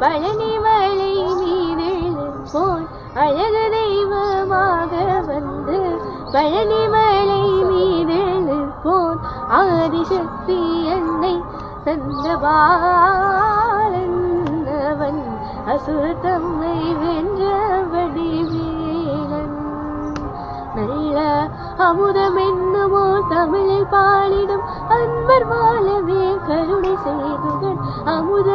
பழனி மலை மீது போல் அழகு தெய்வமாக வந்து பழனி மலை மீது போல் ஆதிசக்தி என்னை தந்த பாலன் அசுரத்தம்மை வென்ற வடிவேலன் நல்ல அமுதம் என்னமோ தமிழில் பாலிடும் அன்பர் வாழவே கருணை செய்துகள் அமுத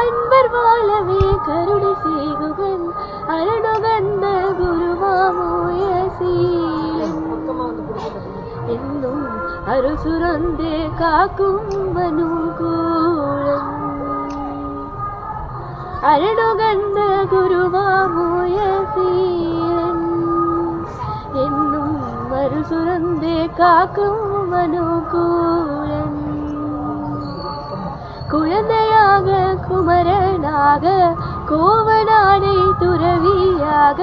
അൻപർ വാലവേ കരുണ സേകുകൻ അരണുകണ്ട ഗുരുവാമോയസീലൻ എന്നും അരുസുരന്തേ കാക്കും വനുകൂലൻ അരണുകണ്ട ഗുരുവാമോയസീലൻ എന്നും അരുസുരന്തേ കാക്കും വനുകൂലൻ குழந்தையாக குமரனாக கோவனானை துறவியாக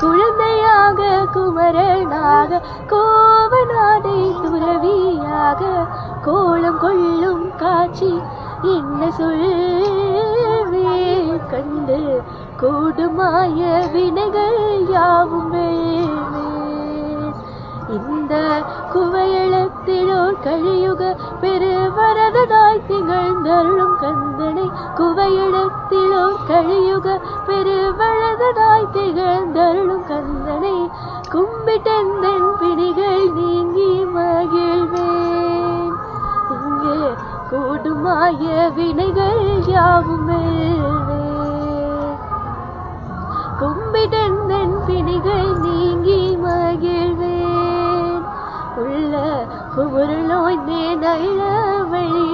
குழந்தையாக குமரனாக கோவனானை துறவியாக கோலம் கொள்ளும் காட்சி என்ன சொல்வே கண்டு கூடுமாய வினைகள் யாவும் இந்த குவையளத்திலோ கழியுக நிகழ்ந்தருளும் கந்தனை குவையளத்திலோர் கழியுக. பெருவழதாய் திகழ்ந்தருளும் கந்தனை கும்பிட்டெந்தன் பிணிகள் நீங்கி மகிழ்வேன். இங்கே கூடுமாய வினைகள் யாவுமே கும்பிட்டெந்தன் பிணிகள் நீங்கி மகிழ்வேன். உள்ள குமுருள் நோய்ந்தே நல்ல வழி